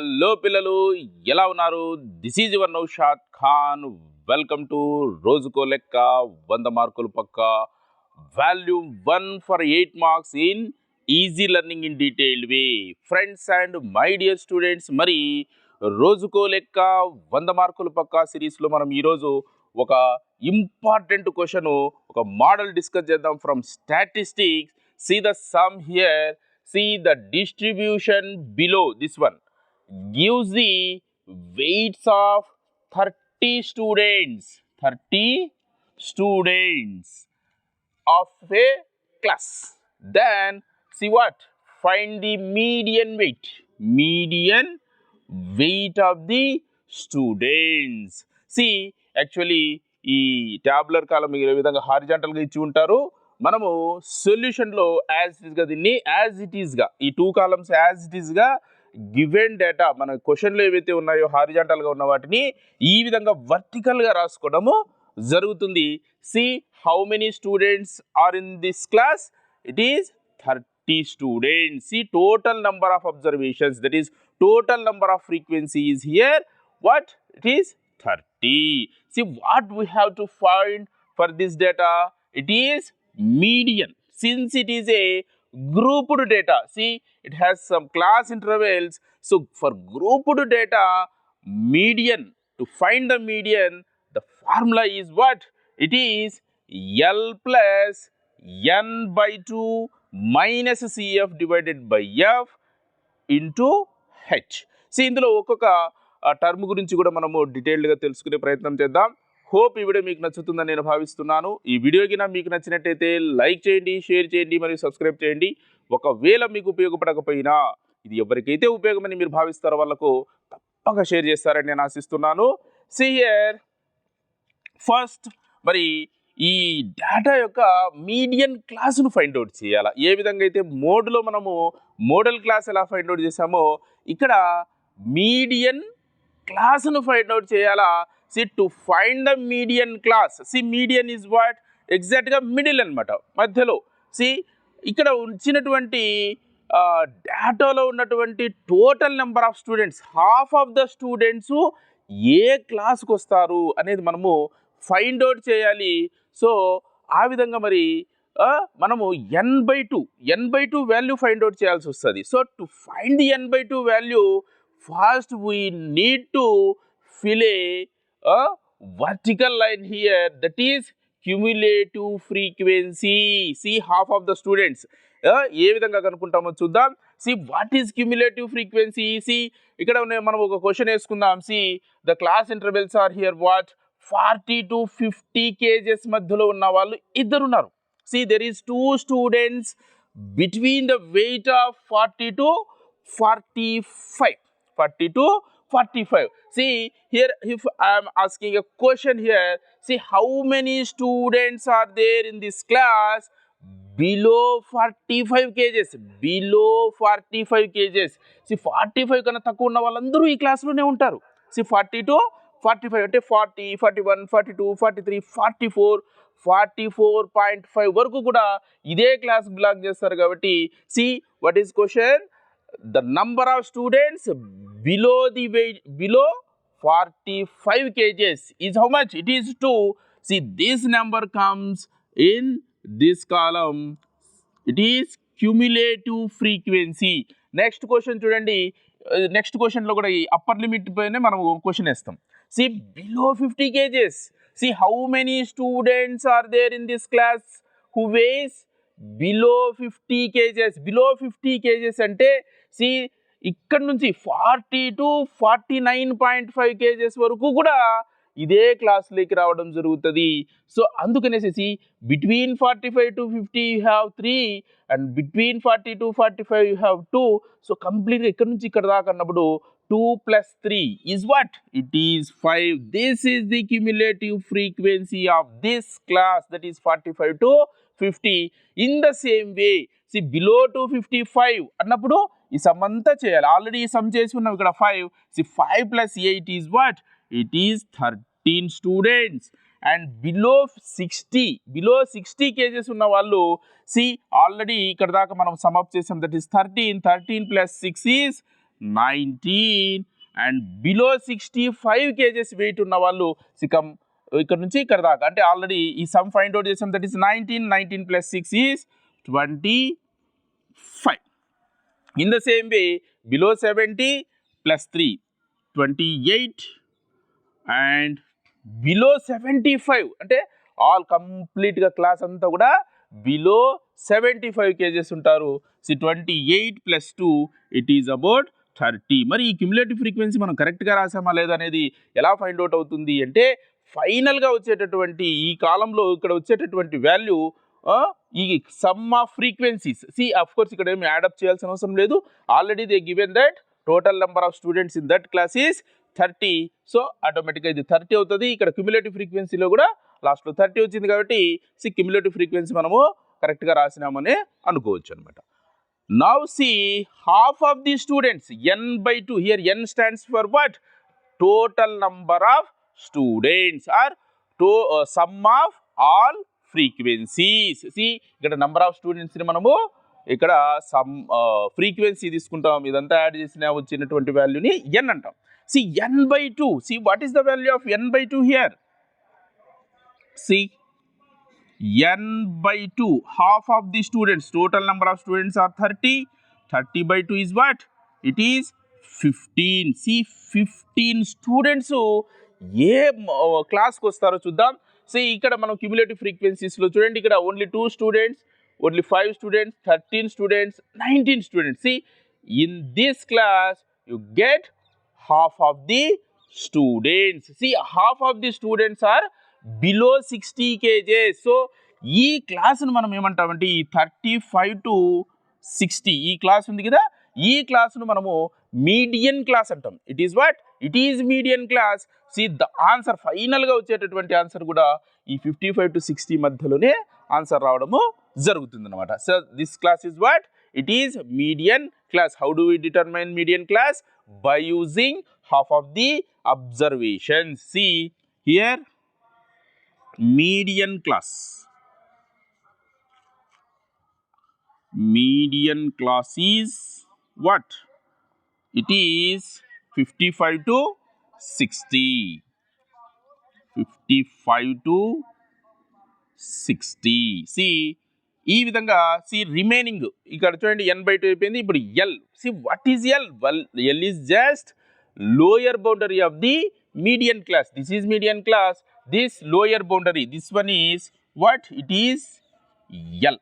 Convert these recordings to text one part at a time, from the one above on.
Hello పిల్లలు ఎలా ఉన్నారు? This is your Naushad Khan welcome to రోజుకో లెక్క వంద మార్కులు పక్క. Volume one for eight marks in easy learning in detailed way friends and my dear students మరి రోజుకో లెక్క వంద మార్కులు పక్క సిరీస్లో మనం ఈరోజు ఒక ఇంపార్టెంట్ క్వశ్చన్ ఒక మోడల్ డిస్కస్ చేద్దాం. From statistics see the sum here see the distribution below this one. Gives the weights of 30 students 30 students of a class then see what find the median weight median weight of the students see actually ఈ tabular column ఏ విధంగా హారిజాంటల్గా ఇచ్చి ఉంటారు మనము సొల్యూషన్లో as it ఈస్గా దీన్ని as it ఈస్గా ఈ టూ కాలమ్స్ యాజ్ ఇట్ ఈస్గా గివెన్ డేటా మన క్వశ్చన్లు ఏవైతే ఉన్నాయో హారిజాంటల్గా ఉన్న వాటిని ఈ విధంగా వర్టికల్గా రాసుకోవడము జరుగుతుంది. See how many students are in this class it is thirty students see total number of observations that is total number of frequency is here what it is thirty see what we have to find for this data it is median since it is a grouped data see it has some class intervals so for grouped data median to find the median the formula is what it is l plus n by 2 minus cf divided by f into H. See, ఇందులో ఒక్కొక్క term గురించి కూడా మనము డీటెయిల్డ్గా తెలుసుకునే ప్రయత్నం చేద్దాం hope ఈ వీడియో మీకు నచ్చుతుందని నేను భావిస్తున్నాను. ఈ వీడియోకి నా మీకు నచ్చినట్టయితే లైక్ చేయండి షేర్ చేయండి మరియు సబ్స్క్రైబ్ చేయండి. ఒకవేళ మీకు ఉపయోగపడకపోయినా ఇది ఎవరికైతే ఉపయోగమని మీరు భావిస్తారో వాళ్ళకు తప్పక షేర్ చేస్తారని నేను ఆశిస్తున్నాను. సియర్ ఫస్ట్ మరి ఈ డేటా యొక్క మీడియన్ క్లాస్ను ఫైండ్ అవుట్ చేయాలి? ఏ విధంగా అయితే మోడ్లో మనము మోడల్ క్లాస్ ఎలా ఫైండ్ అవుట్ చేసామో ఇక్కడ మీడియన్ క్లాస్ను ఫైండ్ అవుట్ చేయాలా? See to find the median class see median is what ఎగ్జాక్ట్గా మిడిల్ అనమాట మధ్యలో. సి ఇక్కడ ఉంచినటువంటి డేటాలో ఉన్నటువంటి total number of students half of the students ఏ క్లాస్కి వస్తారు అనేది మనము ఫైండ్ అవుట్ చేయాలి. సో ఆ విధంగా మరి మనము N by two N by two value find out చేయాల్సి వస్తుంది. So to find the N by two value first we need to fill a vertical line here that is cumulative frequency. See half of the students ఏ విధంగా కనుక్కుంటామో చూద్దాం. See what is cumulative frequency see ఇక్కడ ఉన్న- మనం ఒక question వేసుకుందాం. See the class intervals are here what forty to fifty kgs మధ్యలో ఉన్న వాళ్ళు ఇద్దరు ఉన్నారు see there is two students between the weight of forty to forty five forty to 45 see here if i am asking a question here see how many students are there in this class? Below 45 kgs below 45 kgs see 45 కన్నా తక్కువ ఉన్న వాళ్ళందరూ ఈ క్లాస్లోనే ఉంటారు. See forty to forty five అంటే forty forty one forty two forty three forty four forty four point five వరకు కూడా ఇదే క్లాస్ బిలాంగ్ చేస్తారు కాబట్టి see what is question the number of students below the weight below 45 kgs is how much it is 2 see this number comes in this column it is cumulative frequency next question చూడండి next క్వశ్చన్లో కూడా ఈ upper limit పైనే మనం question వేస్తాం see below fifty kgs see how many students are there in this class who was below fifty kgs below fifty kgs అంటే see ఇక్కడ నుంచి forty to forty nine point five kgs వరకు కూడా ఇదే క్లాస్లోకి రావడం జరుగుతుంది. సో అందుకనేసి between forty five to fifty you have three and between forty to forty five you have two. So కంప్లీట్గా ఇక్కడ నుంచి ఇక్కడ దాకా అన్నప్పుడు two plus three is what? It is five. This is the cumulative frequency of this class. That is forty five to fifty. In the same way see below to fifty five అన్నప్పుడు ఈ some అంతా చేయాలి. Already ఈ some చేసి ఉన్నాం ఇక్కడ five see five plus eight is what it is thirteen students and below sixty below sixty kgs ఉన్న వాళ్ళు సి ఆల్రెడీ ఇక్కడ దాకా మనం సమప్ చేసాం. That is thirteen thirteen plus six is nineteen and below sixty five kgs weight ఉన్న వాళ్ళు సికమ్ ఇక్కడ నుంచి ఇక్కడ దాకా. అంటే ఆల్రెడీ ఈ సమ్ ఫైండ్ అవుట్ చేసాం. That is nineteen nineteen plus six is twenty five in the same way below seventy plus three twenty eight and below seventy five అంటే ఆల్ కంప్లీట్గా క్లాస్ అంతా కూడా బిలో సెవెంటీ ఫైవ్ కేజెస్ ఉంటారు. See twenty eight plus two it is about thirty మరి ఈ cumulative frequency మనం కరెక్ట్గా రాసామా లేదా అనేది ఎలా ఫైండ్ అవుట్ అవుతుంది అంటే ఫైనల్గా వచ్చేటటువంటి ఈ కాలంలో ఇక్కడ వచ్చేటటువంటి వాల్యూ ఈ sum of frequencies see of course ఇక్కడ ఏమి యాడప్ చేయాల్సిన అవసరం లేదు. Already they given that total number of students in that class is thirty so ఆటోమేటిక్గా ఇది థర్టీ అవుతుంది. ఇక్కడ క్యుములేటివ్ ఫ్రీక్వెన్సీలో కూడా లాస్ట్లో థర్టీ వచ్చింది కాబట్టి సి క్యుములేటివ్ ఫ్రీక్వెన్సీ మనము కరెక్ట్గా రాసినామని అనుకోవచ్చు అనమాట now see half of the students N by two here N stands for what total number of students are to sum of all frequencies see ఇక్కడ నంబర్ ఆఫ్ స్టూడెంట్స్ని మనము ఇక్కడ సమ్ ఫ్రీక్వెన్సీ తీసుకుంటాం. ఇదంతా యాడ్ చేసిన వచ్చినటువంటి వాల్యూని ఎన్ అంటాం. See N by two see what is the value of N by two here see N by two half of the students total number of students are thirty thirty by two is what it is fifteen see fifteen students ఏ క్లాస్కి వస్తారో చూద్దాం. So ఇక్కడ మనం cumulative ఫ్రీక్వెన్సీస్లో చూడండి ఇక్కడ only two students only five students thirteen students nineteen students see in this class you get half of the students see half of the students are below sixty kgs so ఈ క్లాస్ను మనం ఏమంటామంటే ఈ thirty five to sixty ఈ class ఉంది కదా ఈ క్లాస్ను మనము మీడియన్ క్లాస్ అంటాం. It is what it is median class see the answer ఫైనల్గా వచ్చేటటువంటి ఆన్సర్ కూడా ఈ ఫిఫ్టీ ఫైవ్ టు సిక్స్టీ మధ్యలోనే ఆన్సర్ రావడము జరుగుతుంది అనమాట so this class is what it is median class how do we determine median class by using half of the observation see here median class. Median class is what? It is 55 to 60 55 to 60 see ఈ విధంగా C remaining ఇక్కడ చూడండి ఎన్ by two అయిపోయింది. ఇప్పుడు L see what is L well L is just lower boundary of the median class this is median class this lower boundary this one is what it is L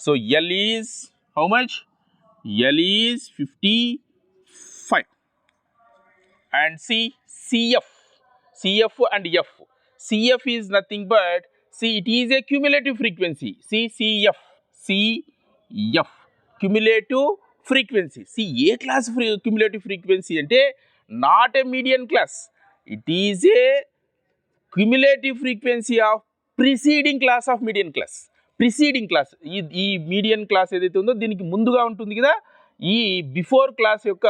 so L is how much L is fifty five and see cf cf and f cf is nothing but see it is a cumulative frequency see cf cf cumulative frequency see a class free cumulative frequency అంటే not a median class it is a cumulative frequency of preceding class of median class preceding class ఈ ఈ median class ఏదైతే ఉందో దీనికి ముందుగా ఉంటుంది కదా ఈ బిఫోర్ క్లాస్ యొక్క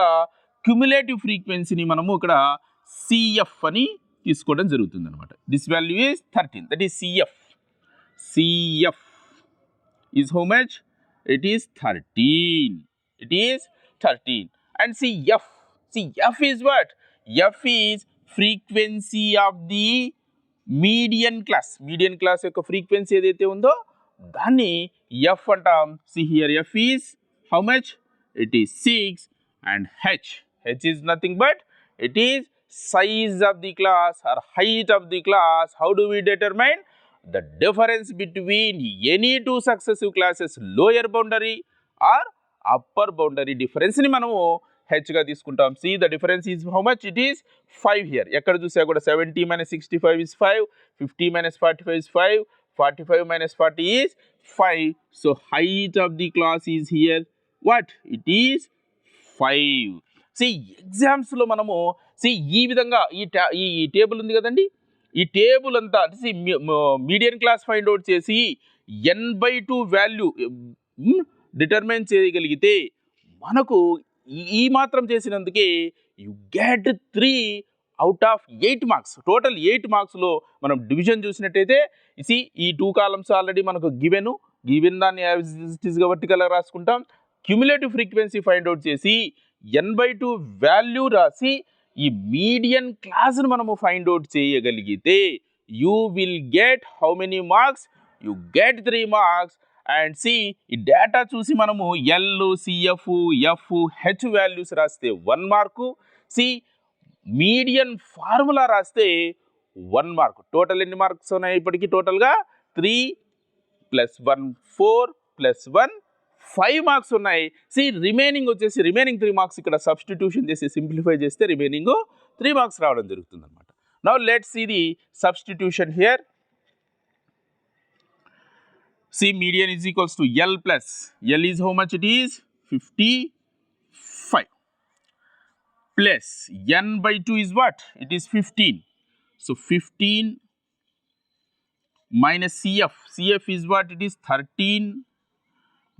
క్యుములేటివ్ ఫ్రీక్వెన్సీని మనము ఇక్కడ సిఎఫ్ అని తీసుకోవడం జరుగుతుంది అనమాట this value is thirteen that is CF CF is how much it is thirteen it is thirteen and CF CF is what F is frequency of the median class median class యొక్క frequency ఏదైతే ఉందో దాన్ని F అంటాం. See here F is how much it is six and H H is nothing but it is size of the class or height of the class how do we determine the difference between any two successive classes lower boundary or upper boundary డిఫరెన్స్ని మనము హెచ్గా తీసుకుంటాం see the difference is how much it is five here ఎక్కడ చూసా కూడా seventy minus sixty five is five fifty minus forty five is five forty five minus forty is five so height of the class is here what it is five see ఎగ్జామ్స్లో మనము C ఈ విధంగా ఈ టా ఈ table ఉంది కదండి? ఈ టేబుల్ అంతా అంటే మీడియం క్లాస్ ఫైండ్ అవుట్ చేసి N by two value determine చేయగలిగితే మనకు ఈ- మాత్రం చేసినందుకే you get three out of eight marks total eight మార్క్స్లో మనం డివిజన్ చూసినట్టయితే సి ఈ టూ కాలమ్స్ ఆల్రెడీ మనకు గివెను గివెన్ దాన్ని వర్టికల్గా రాసుకుంటాం. క్యుములేటివ్ ఫ్రీక్వెన్సీ ఫైండ్ అవుట్ చేసి ఎన్ బై టూ వాల్యూ రాసి ఈ మీడియన్ క్లాస్ను మనము ఫైండ్ అవుట్ చేయగలిగితే you will get how many marks? You get three marks. And see ఈ డేటా చూసి మనము L CF F H values రాస్తే one mark. See median formula రాస్తే వన్ మార్క్. టోటల్ ఎన్ని మార్క్స్ ఉన్నాయి ఇప్పటికీ టోటల్గా? Three plus one four plus one five marks ఉన్నాయి సి రిమైనింగ్ వచ్చేసి రిమైనింగ్ త్రీ మార్క్స్ ఇక్కడ సబ్స్టిట్యూషన్ చేసి సింప్లిఫై చేస్తే రిమైనింగ్ త్రీ మార్క్స్ రావడం జరుగుతుంది అనమాట నవ్ లెట్స్ ఇది substitution here see median is equals to L plus L is how much it is fifty five plus n by 2 is what? It is 15. So 15 minus CF. CF is what? It is 13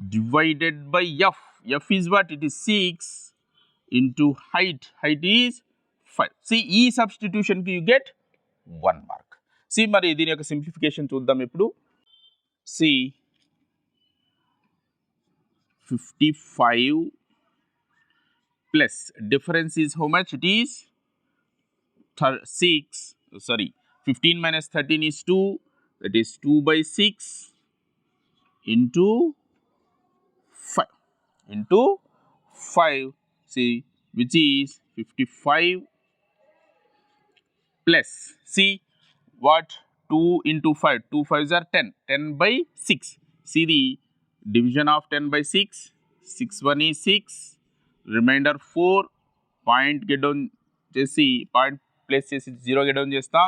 divided by F. F is what? It is 6 into height. Height is 5. See, ఈ substitution కి you get 1 mark. See, మరి దీని యొక్క simplification చూద్దాం ఇప్పుడు see fifty five plus difference is how much it is Thir- 6 sorry 15 minus 13 is 2 that is 2 by 6 into 5 into 5 see which is 55 plus see what 2 into 5 2 5s are 10 10 by 6 see the division of 10 by 6 6 1 is 6 remainder four point get down చేసి point place చేసి zero get down చేస్తాం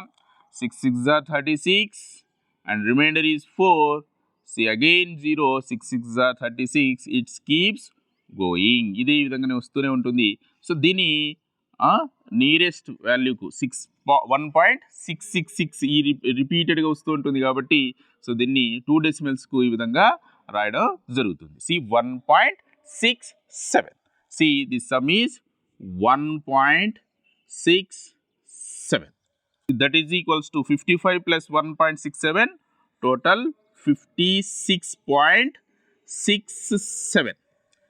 six six or thirty six and remainder is four see again zero six six or thirty six it's keeps going ఇదే విధంగానే వస్తూనే ఉంటుంది. So దీని nearest వాల్యూకు six one point six six six ఈ రిపీటెడ్గా వస్తూ ఉంటుంది కాబట్టి సో దీన్ని టూ డెసిమల్స్కు ఈ విధంగా రాయడం జరుగుతుంది. See one point six seven see the same is one point six seven that is equals to fifty five plus one point six seven total 55 plus 1.67, total 56.67.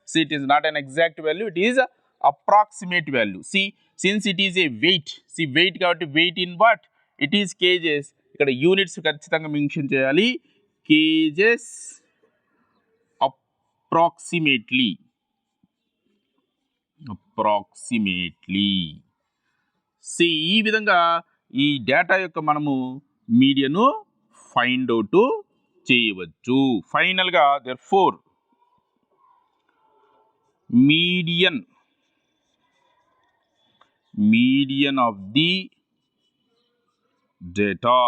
See, it is not an exact value, it is a approximate value. See, since it is a weight, see weight కాబట్టి weight in what? It is kgs. ఇక్కడ units ఖచ్చితంగా mention చేయాలి kgs approximately approximately see ఈ విధంగా ఈ data యొక్క మనము మీడియను find out చేయవచ్చు. ఫైనల్గా therefore median median of the data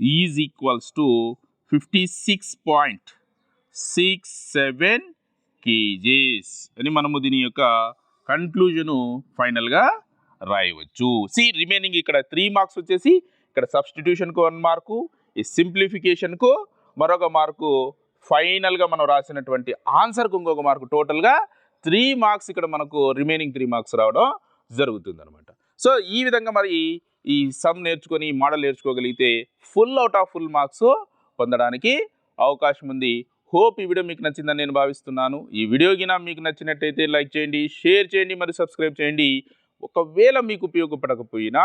is equals to fifty six point six seven kgs అని మనము దీని యొక్క కన్క్లూజను ఫైనల్గా రాయవచ్చు. సి రిమైనింగ్ ఇక్కడ త్రీ మార్క్స్ వచ్చేసి ఇక్కడ సబ్స్టిట్యూషన్కి వన్ మార్కు ఈ సింప్లిఫికేషన్కు మరొక మార్కు ఫైనల్గా మనం రాసినటువంటి ఆన్సర్కు ఇంకొక మార్కు టోటల్గా త్రీ మార్క్స్ ఇక్కడ మనకు రిమైనింగ్ త్రీ మార్క్స్ రావడం జరుగుతుంది అనమాట సో ఈ విధంగా మరి ఈ సమ్ నేర్చుకొని model నేర్చుకోగలిగితే full out of full marks పొందడానికి అవకాశం ఉంది. హోప్ ఈ వీడియో మీకు నచ్చిందని నేను భావిస్తున్నాను. ఈ వీడియో గిన మీకు నచ్చినట్టయితే లైక్ చేయండి షేర్ చేయండి మరియు సబ్స్క్రైబ్ చేయండి. ఒకవేళ మీకు ఉపయోగపడకపోయినా